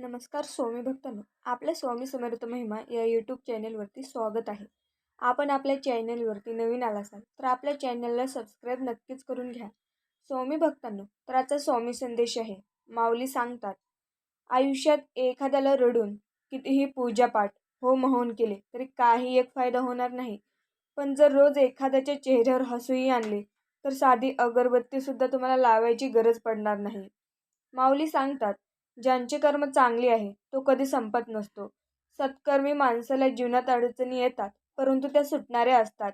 नमस्कार स्वामी भक्तांनो. आपल्या स्वामी समर्थ महिमा या यूट्यूब चॅनलवरती स्वागत आहे. आपण आपल्या चॅनलवरती नवीन आला असाल तर आपल्या चॅनलला सबस्क्राईब नक्कीच करून घ्या. स्वामी भक्तांनो तर आजचा स्वामी संदेश आहे. माऊली सांगतात आयुष्यात एखाद्याला रडून कितीही पूजापाठ हो महोन केले तरी काही एक फायदा होणार नाही. पण जर रोज एखाद्याच्या चेहऱ्यावर हसूही आणले तर साधी अगरबत्तीसुद्धा तुम्हाला लावायची गरज पडणार नाही. माऊली सांगतात ज्यांचे कर्म चांगले आहे तो कधी संपत नसतो. सत्कर्मी माणसाला जीवनात अडचणी येतात परंतु त्या सुटणाऱ्या असतात.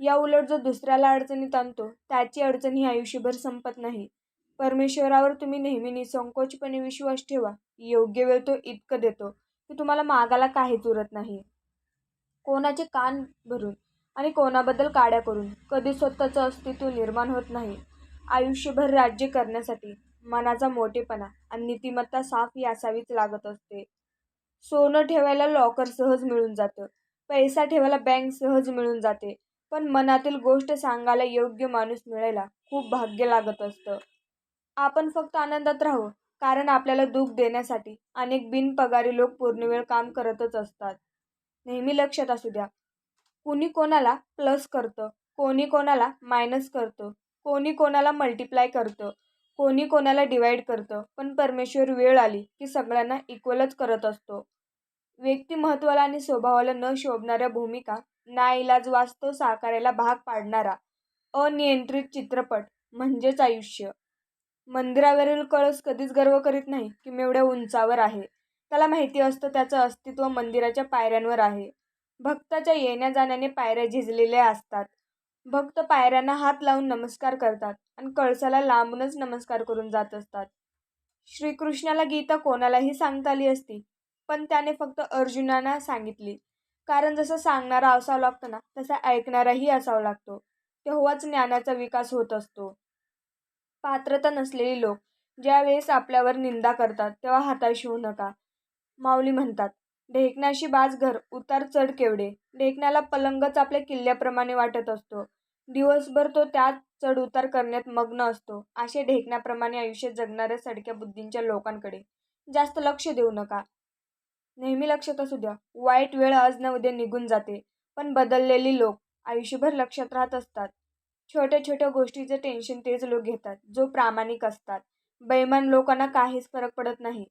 या उलट जो दुसऱ्याला अडचणीत आणतो त्याची अडचण ही आयुष्यभर संपत नाही. परमेश्वरावर तुम्ही नेहमी निसंकोचपणे विश्वास ठेवा. योग्य वेळ तो इतकं देतो की तुम्हाला मागाला काहीच उरत नाही. कोणाचे कान भरून आणि कोणाबद्दल काड्या करून कधी स्वतःचं अस्तित्व निर्माण होत नाही. आयुष्यभर राज्य करण्यासाठी मनाचा मोठेपणा आणि नीतिमत्ता साफ ही असावीच लागत असते. सोनं ठेवायला लॉकर सहज मिळून जातं. पैसा ठेवायला बँक सहज मिळून जाते. पण मनातील गोष्ट सांगायला योग्य माणूस मिळायला खूप भाग्य लागत असतं. आपण फक्त आनंदात राहू कारण आपल्याला दुःख देण्यासाठी अनेक बिनपगारी लोक पूर्णवेळ काम करतच असतात. नेहमी लक्षात असू द्या कुणी कोणाला प्लस करतं कोणी कोणाला मायनस करतं कोणी कोणाला मल्टिप्लाय करतं कोणी कोणाला डिवाईड करतं पण परमेश्वर वेळ आली की सगळ्यांना इक्वलच करत असतो. व्यक्तिमत्वाला आणि स्वभावाला न शोभणाऱ्या भूमिका नाईलाज वास्तव साकारायला भाग पाडणारा अनियंत्रित चित्रपट म्हणजेच आयुष्य. मंदिरावरील कळस कधीच गर्व करीत नाही की मी एवढ्या उंचावर आहे. त्याला माहिती असतं त्याचं अस्तित्व मंदिराच्या पायऱ्यांवर आहे. भक्ताच्या येण्या जाण्याने पायऱ्या झिजलेल्या असतात. भक्त पायऱ्यांना हात लावून नमस्कार करतात आणि कळसाला लांबूनच नमस्कार करून जात असतात. श्रीकृष्णाला गीता कोणालाही सांगता आली असती पण त्याने फक्त अर्जुनांना सांगितली. कारण जसं सांगणारा असावं लागतं ना तसा ऐकणाराही असावा लागतो. तेव्हाच ज्ञानाचा विकास होत असतो. पात्रता नसलेली लोक ज्यावेळेस आपल्यावर निंदा करतात तेव्हा हाताशी होऊ नका. माऊली म्हणतात ढेकणाशी बाज घर उतार चढ केवढे. ढेकणाला पलंगच आपल्या किल्ल्याप्रमाणे वाटत असतो. दिवसभर तो त्यात चढउतार करण्यात मग्न असतो. असे ढेकण्याप्रमाणे आयुष्य जगणाऱ्या सडक्या बुद्धींच्या लोकांकडे जास्त लक्ष देऊ नका. नेहमी लक्षात असू द्या वाईट वेळ आज न उद्या निघून जाते. पण बदललेली लोक आयुष्यभर लक्षात राहत असतात. छोट्या छोट्या गोष्टीचं टेन्शन तेच लोक घेतात जो प्रामाणिक असतात. बैमान लोकांना काहीच फरक पडत नाही.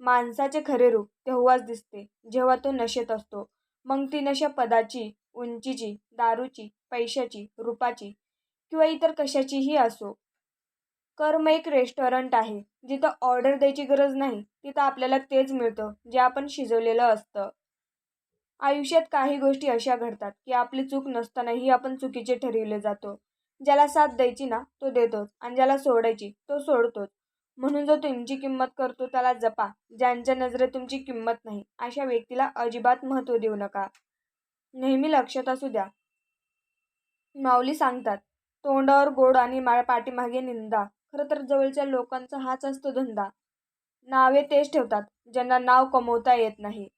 माणसाचे खरे रूप तेव्हाच दिसते जेव्हा तो नशेत असतो. मग ती नशा पदाची उंचीची दारूची पैशाची रूपाची किंवा इतर कशाचीही असो. कर्म एक रेस्टॉरंट आहे. जिथं ऑर्डर द्यायची गरज नाही तिथं आपल्याला तेच मिळतं जे आपण शिजवलेलं असतं. आयुष्यात काही गोष्टी अशा घडतात की आपली चूक नसतानाही आपण चुकीचे ठरविले जातो. ज्याला साथ द्यायची ना तो देतोच आणि ज्याला सोडायची तो सोडतोच. म्हणून जो तुमची किंमत करतो त्याला जपा. ज्यांच्या नजरेत तुमची किंमत नाही अशा व्यक्तीला अजिबात महत्त्व देऊ नका. नेहमी लक्षात असू द्या माऊली सांगतात तोंडावर गोड आणि मा पाठीमागे निंदा खरं तर जवळच्या लोकांचा हाच असतो धंदा. नावे तेच ठेवतात ज्यांना नाव कमवता येत नाही.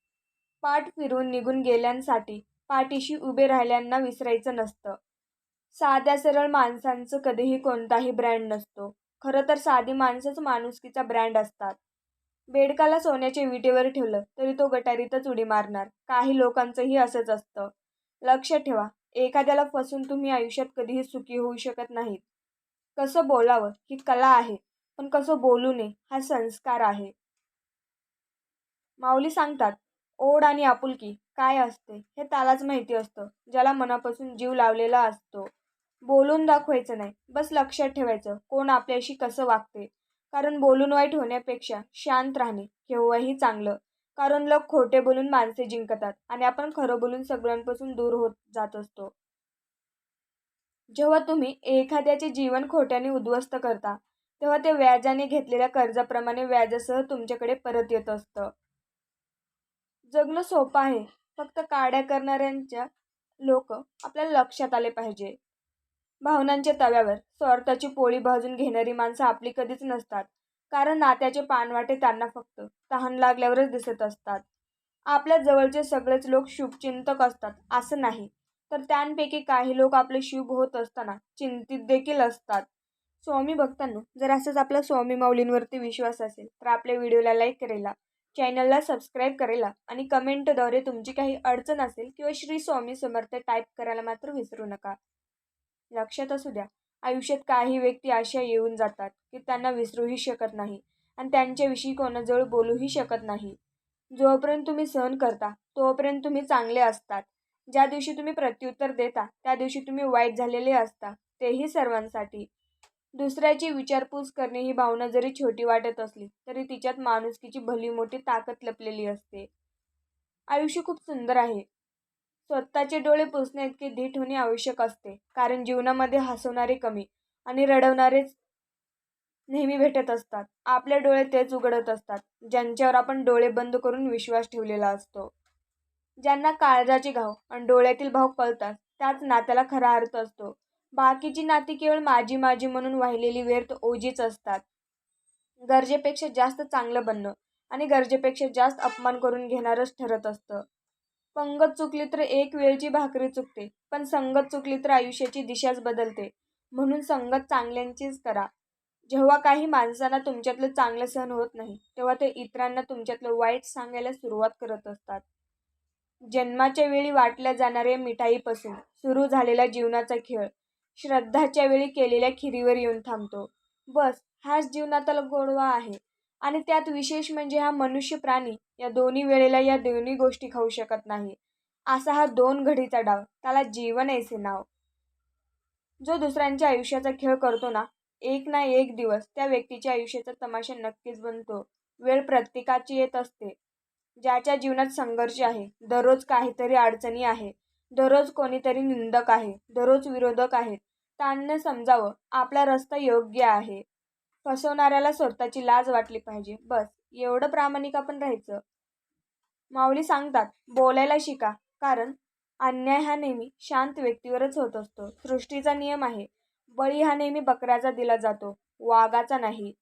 पाठ फिरून निघून गेल्यांसाठी पाठीशी उभे राहिल्यांना विसरायचं नसतं. साध्या सरळ माणसांचं कधीही कोणताही ब्रँड नसतो. खरं तर साधी माणसंच माणुसकीचा ब्रँड असतात. बेडकाला सोन्याच्या विटेवर ठेवलं तरी तो गटारीतच उडी मारणार. काही लोकांचंही असंच असतं. लक्ष ठेवा एखाद्याला फसून तुम्ही आयुष्यात कधीही सुखी होऊ शकत नाहीत. कसं बोलावं ही कला आहे पण कसं बोलू नये हा संस्कार आहे. माऊली सांगतात ओढ आणि आपुलकी काय असते हे त्यालाच माहिती असतं ज्याला मनापासून जीव लावलेला असतो. बोलून दाखवायचं नाही बस लक्षात ठेवायचं कोण आपल्याशी कसं वागते. कारण बोलून वाईट होण्यापेक्षा शांत राहणे केव्हाही चांगलं. कारण लोक खोटे बोलून माणसे जिंकतात आणि आपण खरं बोलून सगळ्यांपासून दूर होत जात असतो. जेव्हा तुम्ही एखाद्याचे जीवन खोट्याने उद्ध्वस्त करता तेव्हा ते व्याजाने घेतलेल्या कर्जाप्रमाणे व्याजासह तुमच्याकडे परत येत असतं. जगणं सोपं आहे. फक्त काड्या करणाऱ्यांच्या लोक आपल्याला लक्षात आले पाहिजे. भावनांच्या तव्यावर स्वार्थाची पोळी भाजून घेणारी माणसं आपली कधीच नसतात. कारण नात्याचे पानवाटे त्यांना फक्त तहान लागल्यावरच दिसत असतात. आपल्या जवळचे सगळेच लोक शुभचिंतक असतात असं नाही. तर त्यांपैकी काही लोक आपले शुभ होत असताना चिंतित देखील असतात. स्वामी भक्तांनो जर असंच आपला स्वामी माऊलींवरती विश्वास असेल तर आपल्या व्हिडिओला लाईक करेला चॅनलला सबस्क्राईब करायला आणि कमेंटद्वारे तुमची काही अडचण असेल किंवा श्री स्वामी समर्थ टाईप करायला मात्र विसरू नका. लक्षात असू द्या. आयुष्यात काही व्यक्ती अशा येऊन जातात की त्यांना विसरूही शकत नाही आणि त्यांच्याविषयी कोणाजवळ बोलूही शकत नाही. जोपर्यंत तुम्ही सहन करता तोपर्यंत तुम्ही चांगले असतात. ज्या दिवशी तुम्ही प्रत्युत्तर देता त्या दिवशी तुम्ही वाईट झालेले असता तेही सर्वांसाठी. दुसऱ्याची विचारपूस करणे ही भावना जरी छोटी वाटत असली तरी तिच्यात माणुसकीची भली मोठी ताकद लपलेली असते. आयुष्य खूप सुंदर आहे. स्वतःचे डोळे पुसणे इतके धीट होणे आवश्यक असते. कारण जीवनामध्ये हसवणारे कमी आणि रडवणारेच नेहमी भेटत असतात. आपले डोळे तेच उघडत असतात ज्यांच्यावर आपण डोळे बंद करून विश्वास ठेवलेला असतो. ज्यांना काळजाचे घाव आणि डोळ्यातील भाव कळतात त्याच नात्याला खरा अर्थ असतो. बाकीची नाती केवळ माझी माझी म्हणून वाहिलेली व्यर्थ ओझीच असतात. गरजेपेक्षा जास्त चांगलं बनणं आणि गरजेपेक्षा जास्त अपमान करून घेणारच ठरत असतं. पंगत चुकली तर एक वेळची भाकरी चुकते पण संगत चुकली तर आयुष्याची दिशाच बदलते. म्हणून संगत चांगल्यांचीच करा. जेव्हा काही माणसांना तुमच्यातलं चांगलं सहन होत नाही तेव्हा ते इतरांना तुमच्यातलं वाईट सांगायला सुरुवात करत असतात. जन्माच्या वेळी वाटल्या जाणाऱ्या मिठाईपासून सुरू झालेला जीवनाचा खेळ. श्रद्धाच्या वेळी केलेल्या खिरीवर येऊन थांबतो. बस हाच जीवनातला गोडवा आहे. आणि त्यात विशेष म्हणजे हा मनुष्य प्राणी या दोन्ही वेळेला या दोन्ही गोष्टी खाऊ शकत नाही. असा हा दोन घडीचा डाव त्याला जीवन ऐसे नाव. जो दुसऱ्यांच्या आयुष्याचा खेळ करतो ना एक ना एक दिवस त्या व्यक्तीच्या आयुष्याचा तमाशा नक्कीच बनतो. वेळ प्रत्येकाची येत असते. ज्याच्या जीवनात संघर्ष आहे दररोज काहीतरी अडचणी आहे दररोज कोणीतरी निंदक आहे दररोज विरोधक आहेत त्यांना समजावं आपला रस्ता योग्य आहे. फसवणाऱ्याला स्वतःची लाज वाटली पाहिजे. बस एवढं प्रामाणिक आपण राहायचं. माऊली सांगतात बोलायला शिका कारण अन्याय हा नेहमी शांत व्यक्तीवरच होत असतो. सृष्टीचा नियम आहे बळी हा नेहमी बकऱ्याचा दिला जातो वाघाचा नाही.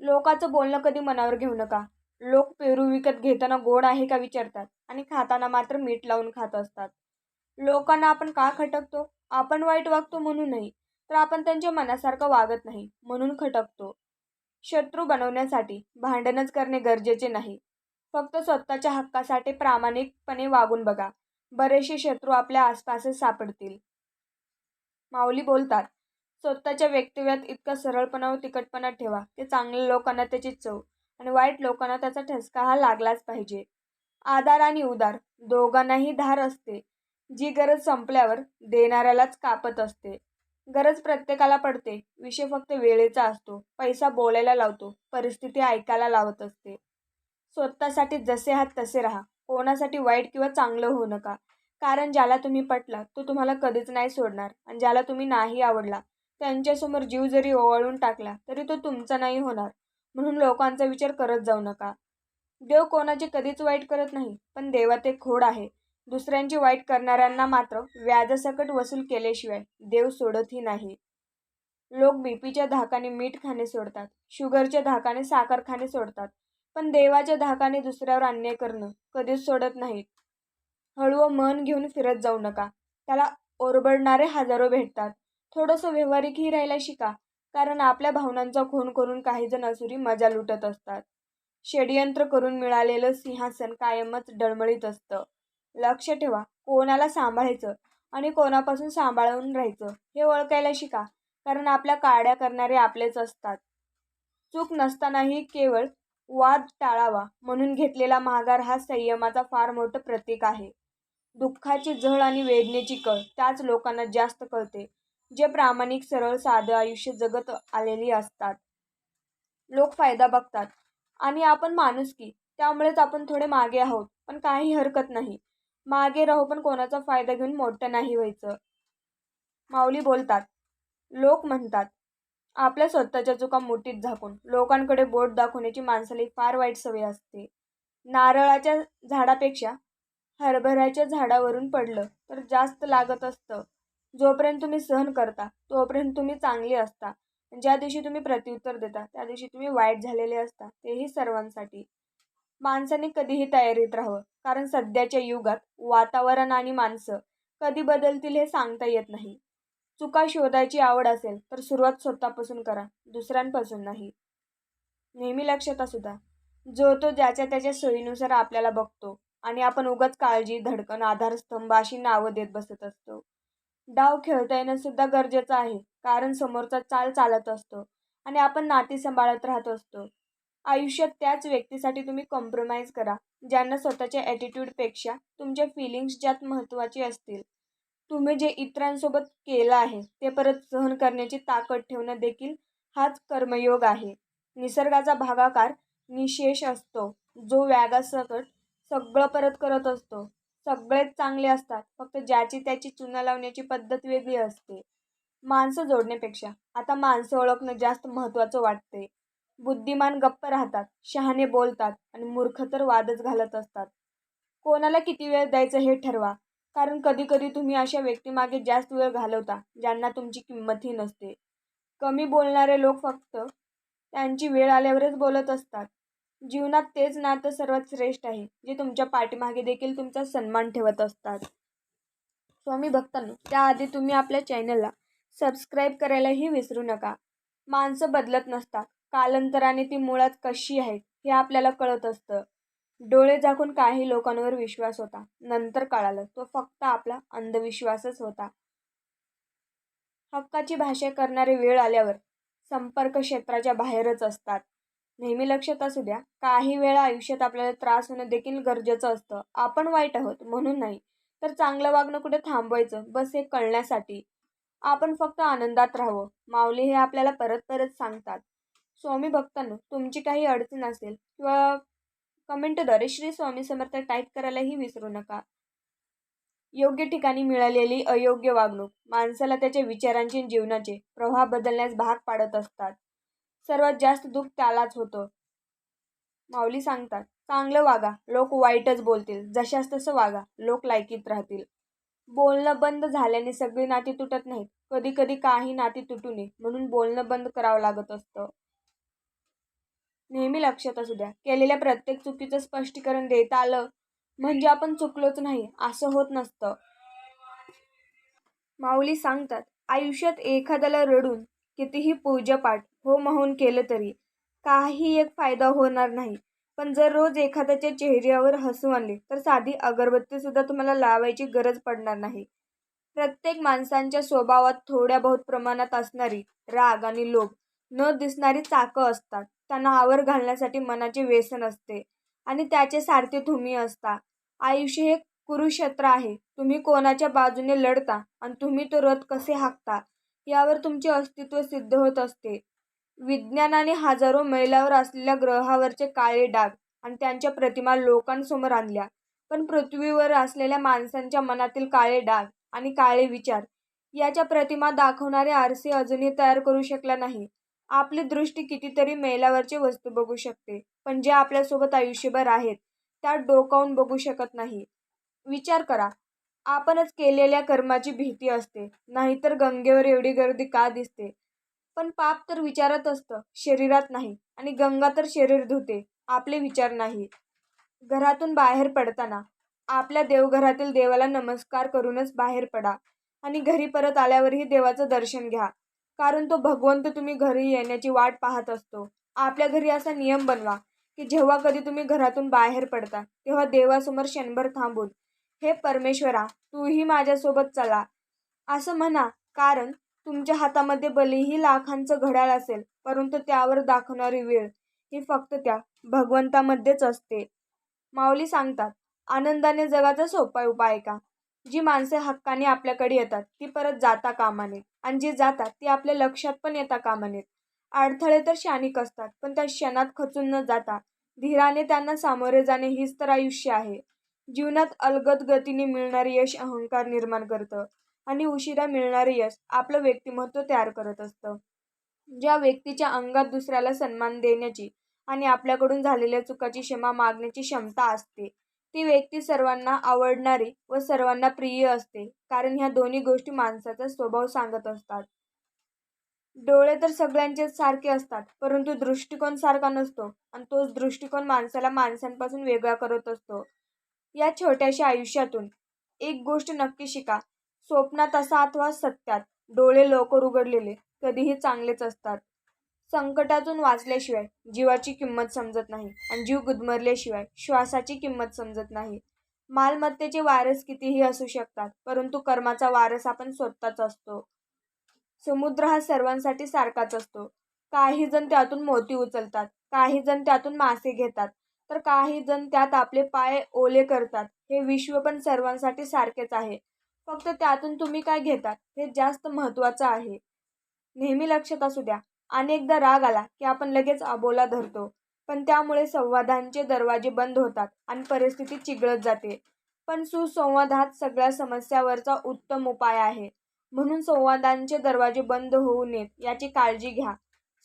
लोकांचं बोलणं कधी मनावर घेऊ नका. लोक पेरू विकत घेताना गोड आहे का विचारतात आणि खाताना मात्र मीठ लावून खात असतात. लोकांना आपण का खटकतो? आपण वाईट वागतो म्हणून नाही तर आपण त्यांच्या मनासारखं वागत नाही म्हणून खटकतो. शत्रू बनवण्यासाठी भांडणच करणे गरजेचे नाही. फक्त स्वतःच्या हक्कासाठी प्रामाणिकपणे वागून बघा. बरेचसे शत्रू आपल्या आसपासच सापडतील. माऊली बोलतात स्वतःच्या व्यक्तिव्यात इतका सरळपणा व तिखटपणा ठेवा. ते चांगल्या लोकांना त्याची चव आणि वाईट लोकांना त्याचा ठसका हा लागलाच पाहिजे. आधार आणि उदार दोघांनाही धार असते. जी गरज संपल्यावर देणाऱ्यालाच कापत असते. गरज प्रत्येकाला पडते. विषय फक्त वेळेचा असतो. पैसा बोलायला लावतो. परिस्थिती ऐकायला लावत असते. स्वतःसाठी जसे आहात तसे राहा. कोणासाठी वाईट किंवा चांगलं होऊ नका. कारण ज्याला तुम्ही पटला तो तुम्हाला कधीच नाही सोडणार. आणि ज्याला तुम्ही नाही आवडला त्यांच्यासमोर जीव जरी ओवाळून टाकला तरी तो तुमचा नाही होणार. म्हणून लोकांचा विचार करत जाऊ नका. देव कोणाचे कधीच वाईट करत नाही पण देवात एक खोड आहे. दुसऱ्यांची वाईट करणाऱ्यांना मात्र व्याजसकट वसूल केल्याशिवाय देव सोडतही नाही. लोक बीपीच्या धाकाने मीठ खाणे सोडतात शुगरच्या धाकाने साखर खाणे सोडतात पण देवाच्या धाकाने दुसऱ्यावर अन्याय करणं कधीच सोडत नाहीत. हळूव मन घेऊन फिरत जाऊ नका. त्याला ओरबडणारे हजारो भेटतात. थोडंसं व्यवहारिकही राहायला शिका कारण आपल्या भावनांचा खून करून काही जण असुरी मजा लुटत असतात. षडयंत्र करून मिळालेलं सिंहासन कायमच डळमळीत असतं. लक्ष ठेवा. कोणाला सांभाळायचं आणि कोणापासून सांभाळून राहायचं हे ओळखायला शिका कारण आपल्या काड्या करणारे आपलेच असतात. चूक नसतानाही केवळ वाद टाळावा म्हणून घेतलेला माघार हा संयमाचा फार मोठं प्रतीक आहे. दुःखाची झळ आणि वेदनेची कळ त्याच लोकांना जास्त कळते जे प्रामाणिक सरळ साधं आयुष्य जगत आलेली असतात. लोक फायदा बघतात. आणि आपण माणूस की त्यामुळेच आपण थोडे मागे आहोत पण काही हरकत नाही. मागे राहू पण कोणाचा फायदा घेऊन मोठं नाही व्हायचं. माऊली बोलतात. लोक म्हणतात आपल्या स्वतःच्या चुका मुठीत झाकून लोकांकडे बोट दाखवण्याची माणसाला फार वाईट सवय असते. नारळाच्या झाडापेक्षा हरभऱ्याच्या झाडावरून पडलं तर जास्त लागत असतं. जोपर्यंत तुम्ही सहन करता तोपर्यंत तुम्ही चांगली असता. ज्या दिवशी तुम्ही प्रत्युत्तर देता त्या दिवशी तुम्ही वाईट झालेले असता. तेही सर्वांसाठी. माणसाने कधीही तयारीत राहावं. कारण सध्याच्या युगात वातावरण आणि माणसं कधी बदलतील हे सांगता येत नाही. चुका शोधायची आवड असेल तर सुरुवात स्वतःपासून करा दुसऱ्यांपासून नाही. नेहमी लक्षात असू द्या जो तो ज्याच्या त्याच्या सोयीनुसार आपल्याला बघतो आणि आपण उगाच काळजी धडकन आधारस्तंभ अशी नावं देत बसत असतो. डाव खेळता येणं सुद्धा गरजेचं आहे कारण समोरचा चाल चालत असतो आणि आपण नाती सांभाळत राहत असतो. आयुष्यात त्याच व्यक्तीसाठी तुम्ही कॉम्प्रोमाइज करा ज्यांना स्वतःच्या ॲटिट्यूडपेक्षा तुमच्या फिलिंग्स ज्यात महत्त्वाचे असतील. तुम्ही जे इतरांसोबत केलं आहे ते परत सहन करण्याची ताकद ठेवणं देखील हाच कर्मयोग आहे. निसर्गाचा भागाकार निशेष असतो. जो व्यागासकट सगळं परत करत असतो. सगळेच चांगले असतात फक्त ज्याची त्याची चुना लावण्याची पद्धत वेगळी असते. माणसं जोडण्यापेक्षा आता माणसं ओळखणं जास्त महत्त्वाचं वाटते बुद्धिमान गप्प राहतात शहाणे बोलतात आणि मूर्ख तर वादच घालत असतात. कोणाला किती वेळ द्यायचं हे ठरवा कारण कधी कधी तुम्ही अशा व्यक्तीमागे जास्त वेळ घालवता ज्यांना तुमची किंमतही नसते. कमी बोलणारे लोक फक्त त्यांची वेळ आल्यावरच बोलत असतात. जीवनात तेच नातं सर्वात श्रेष्ठ आहे जे तुमच्या पाठीमागे देखील तुमचा सन्मान ठेवत असतात. स्वामी भक्तांनो त्याआधी तुम्ही आपल्या चॅनलला सबस्क्राईब करायलाही विसरू नका. माणसं बदलत नसतात कालांतराने ती मुळात कशी आहे हे आपल्याला कळत असतं. डोळे झाकून काही लोकांवर विश्वास होता. नंतर कळालं तो फक्त आपला अंधविश्वासच होता. हक्काची भाषा करणारे वेळ आल्यावर संपर्क क्षेत्राच्या बाहेरच असतात. नेहमी लक्षात असू द्या काही वेळा आयुष्यात आपल्याला त्रास होणं देखील गरजेचं असतं. आपण वाईट आहोत म्हणून नाही तर चांगलं वागणं कुठे थांबवायचं? बस हे कळण्यासाठी. आपण फक्त आनंदात राहावं. माऊली हे आपल्याला परत परत सांगतात. स्वामी भक्तांनो तुमची काही अडचण असेल किंवा कमेंटद्वारे श्री स्वामी समर्थ टाईप करायलाही विसरू नका. योग्य ठिकाणी मिळालेली अयोग्य वागणूक माणसाला त्याच्या विचारांचे जीवनाचे प्रवाह बदलण्यास भाग पाडत असतात. सर्वात जास्त दुःख त्यालाच होतं. माऊली सांगतात चांगलं वागा लोक वाईटच बोलतील जशास तसं वागा लोक लायकीत राहतील. बोलणं बंद झाल्याने सगळी नाती तुटत नाहीत कधी कधी काही नाती तुटू नये म्हणून बोलणं बंद करावं लागत असतं. नेहमी लक्षात असू द्या. केलेल्या प्रत्येक चुकीचं स्पष्टीकरण देता आलं म्हणजे आपण चुकलोच नाही असं होत नसतं. माऊली सांगतात आयुष्यात एखाद्याला रडून कितीही पूजापाठ हो म्हणून केलं तरी काही एक फायदा होणार नाही. पण जर रोज एखाद्याच्या चेहऱ्यावर हसू आणले तर साधी अगरबत्ती सुद्धा तुम्हाला लावायची गरज पडणार नाही. प्रत्येक माणसांच्या स्वभावात थोड्या बहुत प्रमाणात असणारी राग आणि लोभ न दिसणारी चाकं असतात. त्यांना आवर घालण्यासाठी मनाचे व्यसन असते आणि त्याचे सारथे तुम्ही असता. आयुष्य हे कुरुक्षेत्र आहे. तुम्ही कोणाच्या बाजूने लढता आणि तुम्ही तो रथ कसे हाकता यावर तुमचे अस्तित्व सिद्ध होत असते. विज्ञानाने हजारो मैलावर असलेल्या ग्रहावरचे काळे डाग आणि त्यांच्या प्रतिमा लोकांसमोर आणल्या. पण पृथ्वीवर असलेल्या माणसांच्या मनातील काळे डाग आणि काळे विचार याच्या प्रतिमा दाखवणारे आरसे अजूनही तयार करू शकला नाही. आपली दृष्टी कितीतरी मैलावरची वस्तू बघू शकते पण जे आपल्यासोबत आयुष्यभर आहेत त्यात डोकावून बघू शकत नाही. विचार करा आपणच केलेल्या कर्माची भीती असते नाहीतर गंगेवर एवढी गर्दी का दिसते? पण पाप तर विचारात असतं शरीरात नाही आणि गंगा तर शरीर धुते आपले विचार नाही. घरातून बाहेर पडताना आपल्या देवघरातील देवाला नमस्कार करूनच बाहेर पडा आणि घरी परत आल्यावरही देवाचं दर्शन घ्या. कारण तो भगवंत तुम्ही घरी येण्याची वाट पाहत असतो. आपल्या घरी असा नियम बनवा की जेव्हा कधी तुम्ही घरातून बाहेर पडता तेव्हा देवासमोर क्षणभर थांबून हे परमेश्वरा तूही माझ्यासोबत चला. असं म्हणा कारण तुमच्या हातामध्ये भलेही लाखांचं घड्याळ असेल परंतु त्यावर दाखवणारी वेळ ही फक्त त्या भगवंतामध्येच असते. माऊली सांगतात आनंदाने जगाचा सोपा उपाय का? जी माणसे हक्काने आपल्याकडे येतात ती परत जाता कामाने. आणि जे जातात ते आपल्या लक्षात पण येता कामा नयेत अडथळे तर क्षणिक असतात पण त्या क्षणात खचून न जाता धीराने त्यांना सामोरे जाणे हीच तर आयुष्य आहे. जीवनात अलगद गतीने मिळणारे यश अहंकार निर्माण करतं आणि उशिरा मिळणारे यश आपलं व्यक्तिमत्व तयार करत असतं. ज्या व्यक्तीच्या अंगात दुसऱ्याला सन्मान देण्याची आणि आपल्याकडून झालेल्या चुकाची क्षमा मागण्याची क्षमता असते ती व्यक्ती सर्वांना आवडणारी व सर्वांना प्रिय असते. कारण ह्या दोन्ही गोष्टी माणसाचा स्वभाव सांगत असतात. डोळे तर सगळ्यांचेच सारखे असतात परंतु दृष्टिकोन सारखा नसतो आणि तोच दृष्टिकोन माणसाला माणसांपासून वेगळा करत असतो. या छोट्याशा आयुष्यातून एक गोष्ट नक्की शिका. स्वप्नात असा अथवा सत्यात डोळे लवकर उघडलेले कधीही चांगलेच असतात. संकटातून वाचल्याशिवाय जीवाची किंमत समजत नाही आणि जीव गुदमरल्याशिवाय श्वासाची किंमत समजत नाही. मालमत्तेचे वारस कितीही असू शकतात परंतु कर्माचा वारस आपण स्वतःच असतो. समुद्र हा सर्वांसाठी सारखाच असतो. काही जण त्यातून मोती उचलतात काही जण त्यातून मासे घेतात तर काही जण त्यात आपले पाय ओले करतात. हे विश्व पण सर्वांसाठी सारखेच आहे. फक्त त्यातून तुम्ही काय घेतात हे जास्त महत्त्वाचं आहे. नेहमी लक्षात असू द्या अनेकदा राग आला की आपण लगेच अबोला धरतो. पण त्यामुळे संवादांचे दरवाजे बंद होतात आणि परिस्थिती चिघळत जाते. पण सुसंवाद हाच सगळ्या समस्यावरचा उत्तम उपाय आहे. म्हणून संवादांचे दरवाजे बंद होऊ नयेत याची काळजी घ्या.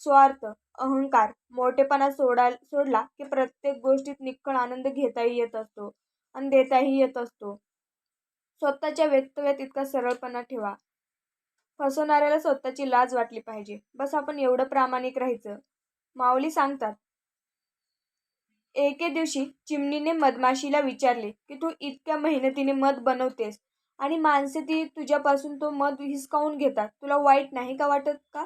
स्वार्थ अहंकार मोठेपणा सोडा सोडला की प्रत्येक गोष्टीत निखळ आनंद घेताही येत असतो आणि देताही येत असतो. स्वतःच्या व्यक्तव्यात इतका सरळपणा ठेवा. फसवणाऱ्याला स्वतःची लाज वाटली पाहिजे. बस आपण एवढं प्रामाणिक राहायचं. माऊली सांगतात एके दिवशी चिमणीने मधमाशीला विचारले की तू इतक्या मेहनतीने मध बनवतेस आणि माणसे ती तुझ्यापासून तो मध हिसकावून घेतात. तुला वाईट नाही का वाटत का?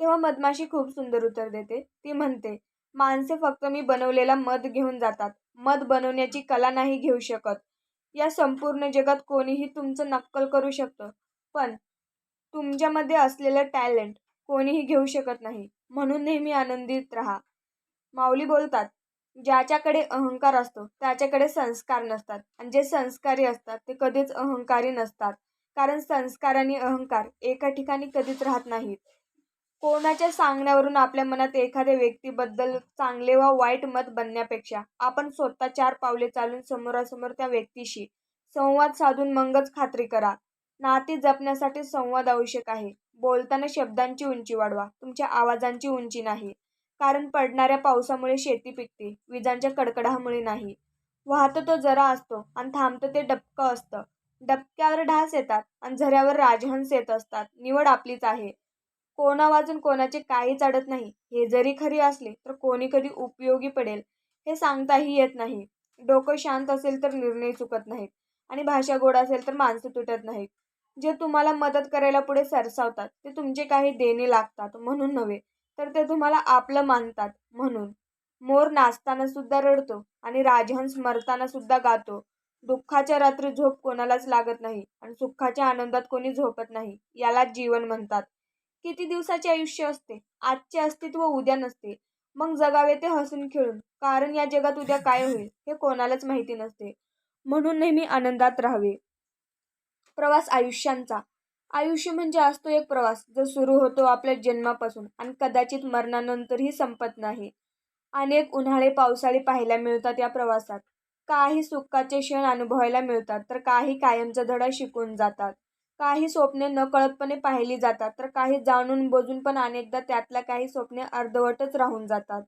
तेव्हा मधमाशी खूप सुंदर उत्तर देते. ती म्हणते माणसे फक्त मी बनवलेला मध घेऊन जातात. मध बनवण्याची कला नाही घेऊ शकत. या संपूर्ण जगात कोणीही तुमचं नक्कल करू शकतं. पण तुमच्यामध्ये असलेलं टॅलेंट कोणीही घेऊ शकत नाही. म्हणून नेहमी आनंदित राहा. माऊली बोलतात ज्याच्याकडे अहंकार असतो त्याच्याकडे संस्कार नसतात. आणि जे संस्कारी असतात ते कधीच अहंकारी नसतात. कारण संस्कार आणि अहंकार एका ठिकाणी कधीच राहत नाहीत. कोणाच्या सांगण्यावरून आपल्या मनात एखाद्या व्यक्तीबद्दल चांगले वा वाईट मत बनण्यापेक्षा आपण स्वतः चार पावले चालून समोरासमोर त्या व्यक्तीशी संवाद साधून मगच खात्री करा. नाती जपण्यासाठी संवाद आवश्यक आहे. बोलताना शब्दांची उंची वाढवा. तुमच्या आवाजांची उंची नाही. कारण पडणाऱ्या पावसामुळे शेती पिकते. विजांच्या कडकडामुळे नाही. वाहतो तो जरा असतो आणि थांबतं ते डबकं असतं. डबक्यावर ढास येतात आणि झऱ्यावर राजहंस येत असतात. निवड आपलीच आहे. कोणा वाजून कोणाचे काहीच अडत नाही. हे जरी खरी असले तर कोणी कधी उपयोगी पडेल हे सांगताही येत नाही. डोकं शांत असेल तर निर्णय चुकत नाहीत. आणि भाषा गोड असेल तर माणसं तुटत नाहीत. जे तुम्हाला मदत करायला पुढे सरसावतात ते तुमचे काही देणे लागतात म्हणून नव्हे तर ते तुम्हाला आपलं मानतात म्हणून. मोर नाचताना सुद्धा रडतो आणि राजहंस मरताना सुद्धा गातो. दुःखाच्या रात्री झोप कोणालाच लागत नाही आणि सुखाच्या आनंदात कोणी झोपत नाही यालाच जीवन म्हणतात. किती दिवसाचे आयुष्य असते? आजचे अस्तित्व उद्या नसते. मग जगावे ते हसून खेळून. कारण या जगात उद्या काय होईल हे कोणालाच माहिती नसते. म्हणून नेहमी आनंदात राहावे. प्रवास आयुष्यांचा. आयुष्य म्हणजे असतो एक प्रवास जो सुरू होतो आपल्या जन्मापासून आणि कदाचित मरणानंतरही संपत नाही. अनेक उन्हाळे पावसाळे पाहायला मिळतात या प्रवासात. काही सुखाचे क्षण अनुभवायला मिळतात तर काही कायमचा धडा शिकून जातात. काही स्वप्ने नकळतपणे पाहिली जातात तर काही जाणून बोजून पण अनेकदा त्यातल्या काही स्वप्ने अर्धवटच राहून जातात.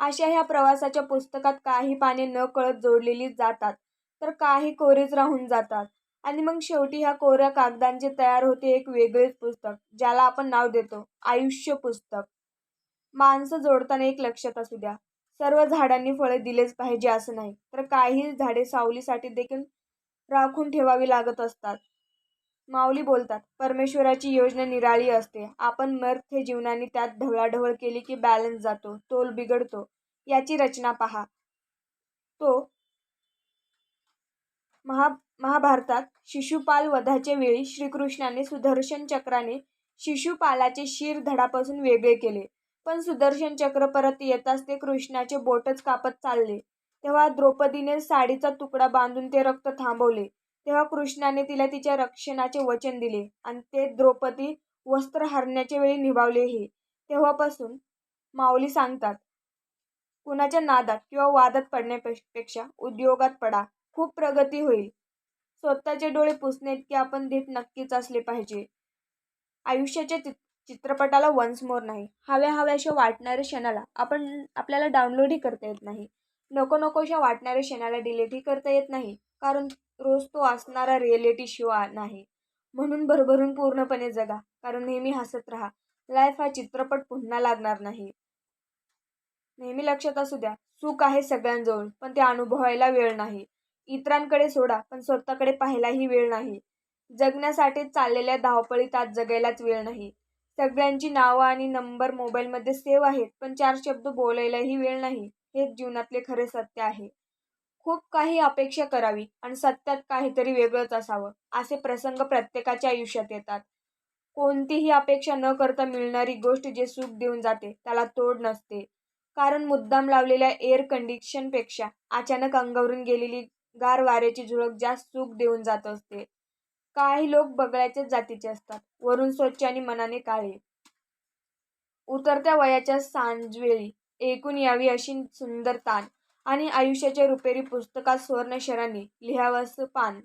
अशा ह्या प्रवासाच्या पुस्तकात काही पाने नकळत जोडलेली जातात तर काही कोरीच राहून जातात. आणि मग शेवटी ह्या कोऱ्या कागदांचे तयार होते एक वेगळेच पुस्तक ज्याला आपण नाव देतो आयुष्य पुस्तक. माणसं जोडताना एक लक्षात असू द्या. सर्व झाडांनी फळे दिलेच पाहिजे असं नाही तर काही झाडे सावलीसाठी देखील राखून ठेवावी लागत असतात. माऊली बोलतात परमेश्वराची योजना निराळी असते. आपण मर्थ जीवनाने त्यात ढवळाढवळ केली की बॅलन्स जातो तोल बिघडतो. याची रचना पहा. तो महा महाभारतात शिशुपाल वधाच्या वेळी श्रीकृष्णाने सुदर्शन चक्राने शिशुपालाचे शिर धडापासून वेगळे केले. पण सुदर्शन चक्र परत येताच ते कृष्णाचे बोटच कापत चालले. तेव्हा द्रौपदीने साडीचा तुकडा बांधून ते रक्त थांबवले. तेव्हा कृष्णाने तिला तिच्या रक्षणाचे वचन दिले आणि ते द्रौपदी वस्त्र हरण्याच्या वेळी निभावलेही तेव्हापासून माऊली सांगतात कुणाच्या नादात किंवा वादात पडण्यापेक्षा उद्योगात पडा. खूप प्रगती होईल. स्वतःचे डोळे पुसणे की आपण धीट नक्कीच असले पाहिजे. आयुष्याच्या चित्रपटाला वन्स मोर नाही. हव्या हव्याशा वाटणाऱ्या क्षणाला आपण आपल्याला डाउनलोडही करता येत नाही. नको नकोशा वाटणाऱ्या क्षणाला डिलीटही करता येत नाही. कारण रोज तो असणारा रिॲलिटी शो नाही. म्हणून भरभरून पूर्णपणे जगा. कारण नेहमी हसत राहा. लाईफ हा चित्रपट पुन्हा लागणार नाही. नेहमी लक्षात असू द्या. सुख आहे सगळ्यांजवळ पण ते अनुभवायला वेळ नाही. इतरांकडे सोडा पण स्वतःकडे पाहायलाही वेळ नाही. जगण्यासाठी चाललेल्या धावपळीत आज जगायलाच वेळ नाही. सगळ्यांची नावं आणि नंबर मोबाईलमध्ये सेव्ह आहेत पण चार शब्द बोलायलाही वेळ नाही. हेच जीवनातले खरे सत्य आहे. खूप काही अपेक्षा करावी आणि सत्यात काहीतरी वेगळंच असावं. असे प्रसंग प्रत्येकाच्या आयुष्यात येतात. कोणतीही अपेक्षा न करता मिळणारी गोष्ट जे सुख देऊन जाते त्याला तोड नसते. कारण मुद्दाम लावलेल्या एअर कंडिशनपेक्षा अचानक अंगावरून गेलेली गार वाऱ्याची झुळक जास्त सुख देऊन जात असते. काही लोक बगळ्याच्याच जातीचे असतात. वरून स्वच्छ आणि मनाने काळे. उतरत्या वयाच्या सांजवेळी ऐकून यावी अशी सुंदर ताण आणि आयुष्याच्या रुपेरी पुस्तकात सुवर्णशरांनी लिहावंसं पान.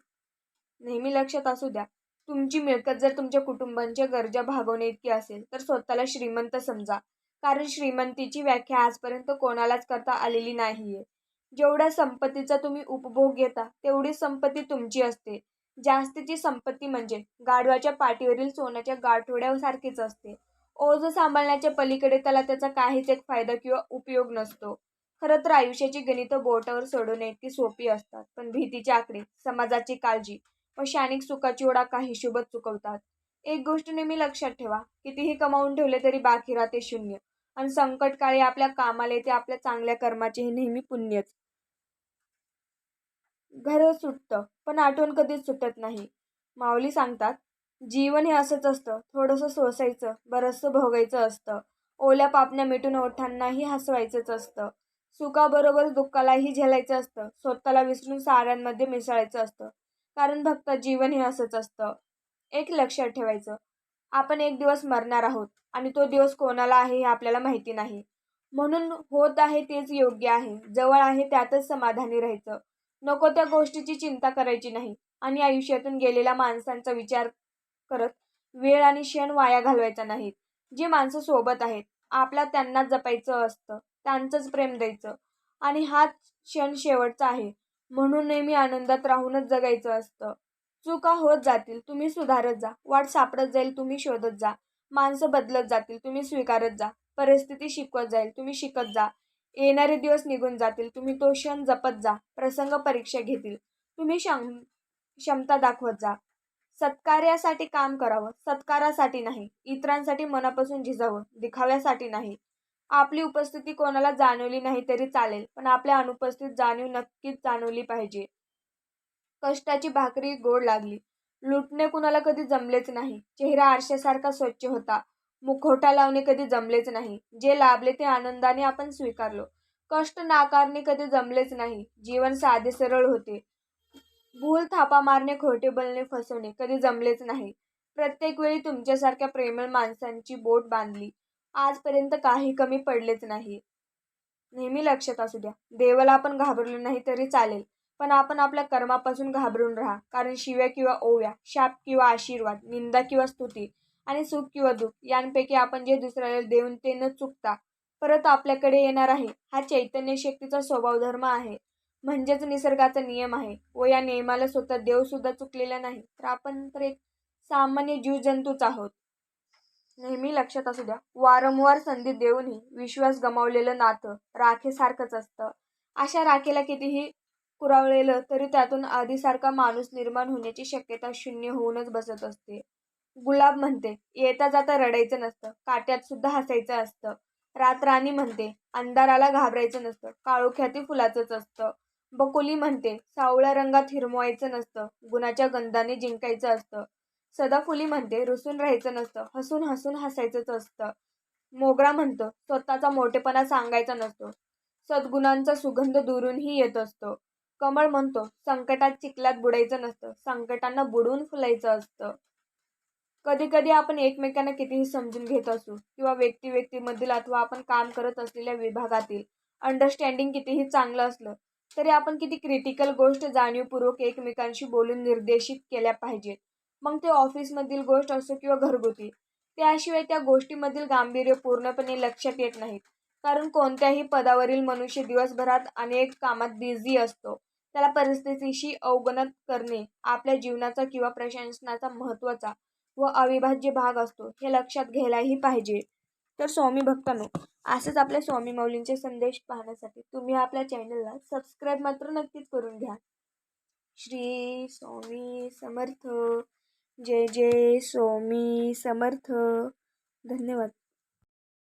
नेहमी लक्षात असू द्या तुमची मिळकत जर तुमच्या कुटुंबांच्या गरजा भागवणे इतकी असेल तर स्वतःला श्रीमंत समजा. कारण श्रीमंतीची व्याख्या आजपर्यंत कोणालाच करता आलेली नाहीये. जेवढ्या संपत्तीचा तुम्ही उपभोग घेता तेवढी संपत्ती तुमची असते. जास्तीची संपत्ती म्हणजे गाढवाच्या पाठीवरील सोन्याच्या गाठोड्यासारखीच असते. ओझ सांभाळण्याच्या पलीकडे त्याला त्याचा काहीच एक फायदा किंवा उपयोग नसतो. खरं तर आयुष्याची गणितं बोटावर सोडवणे इतकी सोपी असतात पण भीतीचे आकडे समाजाची काळजी व क्षणिक सुखाची ओढा काही शुभत चुकवतात. एक गोष्ट नेहमी लक्षात ठेवा कितीही कमावून ठेवले तरी बाकी राहते शून्य. आणि संकटकाळी आपल्या कामाला येते आपल्या चांगल्या कर्माचे हे नेहमी पुण्यच. घर सुटतं पण आठवण कधीच सुटत नाही. माऊली सांगतात जीवन हे असंच असतं थोडंसं सोसायचं बरंचसं भोगायचं असतं. ओल्या पापण्या मिटून ओठांनाही हसवायचंच असतं. सुखाबरोबर दुःखालाही झेलायचं असतं. स्वतःला विसरून साऱ्यांमध्ये मिसळायचं असतं. कारण भक्त जीवन हे असंच असतं. एक लक्षात ठेवायचं आपण एक दिवस मरणार आहोत आणि तो दिवस कोणाला आहे हे आपल्याला माहिती नाही. म्हणून होत आहे तेच योग्य आहे. जवळ आहे त्यातच समाधानी राहायचं. नको त्या गोष्टीची चिंता करायची नाही. आणि आयुष्यातून गेलेल्या माणसांचा विचार करत वेळ आणि क्षण वाया घालवायचा नाहीत जी माणसं सोबत आहेत आपला त्यांना जपायचं असतं त्यांचंच प्रेम द्यायचं. आणि हाच क्षण शेवटचा आहे. म्हणून नेहमी आनंदात राहूनच जगायचं असतं. चुका होत जातील तुम्ही सुधारत जा. वाट सापडत जाईल तुम्ही शोधत जा. माणसं बदलत जातील तुम्ही स्वीकारत जा. परिस्थिती शिकवत जाईल तुम्ही शिकत जा. येणारे दिवस निघून जातील तुम्ही तो क्षण जपत जा. प्रसंग परीक्षा घेतील. तुम्ही क्षम क्षमता दाखवत जा. सत्कार्यासाठी काम करावं सत्कारासाठी नाही. इतरांसाठी मनापासून झिजावं दिखाव्यासाठी नाही. आपली उपस्थिती कोणाला जाणवली नाही तरी चालेल पण आपल्या अनुपस्थित जाणीव नक्कीच जाणवली पाहिजे. कष्टाची भाकरी गोड लागली. लुटणे कुणाला कधी जमलेच नाही. चेहरा आरशासारखा स्वच्छ होता. मुखोटा लावणे कधी जमलेच नाही. जे लाभले ते आनंदाने आपण स्वीकारलो. कष्ट नाकारणे कधी जमलेच नाही. जीवन साधे सरळ होते. भूल थापा मारणे खोटे बोलणे फसवणे कधी जमलेच नाही. प्रत्येक वेळी तुमच्यासारख्या प्रेमळ माणसांची बोट बांधली. आजपर्यंत काही कमी पडलेच नाही. नेहमी लक्षात असू द्या. देवाला आपण घाबरलो नाही तरी चालेल. पण आपण आपल्या कर्मापासून घाबरून राहा. कारण शिव्या किंवा ओव्या शाप किंवा आशीर्वाद निंदा किंवा स्तुती आणि सुख किंवा दुःख यांपैकी आपण जे दुसऱ्याला देऊन ते न चुकता परत आपल्याकडे येणार आहे हा चैतन्य शक्तीचा स्वभाव धर्म आहे. म्हणजेच निसर्गाचा नियम आहे व या नियमाला स्वतः देव सुद्धा चुकलेला नाही. तर आपण तर एक सामान्य जीवजंतूच आहोत. नेहमी लक्षात असू द्या वारंवार संधी देऊनही विश्वास गमावलेलं नातं राखेसारखंच असतं. अशा राखेला कितीही कुरावलेलं तरी त्यातून आधीसारखा माणूस निर्माण होण्याची शक्यता शून्य होऊनच बसत असते. गुलाब म्हणते येता जाता रडायचं नसतं काट्यात सुद्धा हसायचं असतं. रातराणी म्हणते अंधाराला घाबरायचं नसतं काळोख्याती फुलाचंच असतं. बकुली म्हणते सावळ्या रंगात हिरमवायचं नसतं गुणाच्या गंधाने जिंकायचं असतं. सदाफुली म्हणते रुसून राहायचं नसतं हसून हसून हसायचंच असतं. मोगरा म्हणतो स्वतःचा मोठेपणा सांगायचा नसतो. सद्गुणांचा सुगंध दुरूनही येत असतो. कमळ म्हणतो संकटात चिखलात बुडायचं नसतं संकटांना बुडवून फुलायचं असतं. कधी कधी आपण एकमेकांना कितीही समजून घेत असू किंवा व्यक्ती व्यक्तीमधील अथवा आपण काम करत असलेल्या विभागातील अंडरस्टँडिंग कितीही चांगलं असलं तरी आपण किती क्रिटिकल गोष्ट जाणीवपूर्वक एकमेकांशी बोलून निर्देशित केल्या पाहिजेत. मग ते ऑफिसमधील गोष्ट असो किंवा घरगुती त्याशिवाय त्या गोष्टीमधील गांभीर्य पूर्णपणे लक्षात येत नाहीत कारण कोणत्याही पदावरील मनुष्य दिवसभरात अनेक कामात बिझी असतो. त्याला परिस्थितीशी अवगणत करणे आपल्या जीवनाचा किंवा प्रशासनाचा महत्त्वाचा व अविभाज्य भाग असतो हे लक्षात घ्यायलाही पाहिजे. तर स्वामी भक्तांनो असेच आपल्या स्वामी मौलींचे संदेश पाहण्यासाठी तुम्ही आपल्या चॅनलला सबस्क्राईब मात्र नक्कीच करून घ्या. श्री स्वामी समर्थ. जय जय स्वामी समर्थ. धन्यवाद.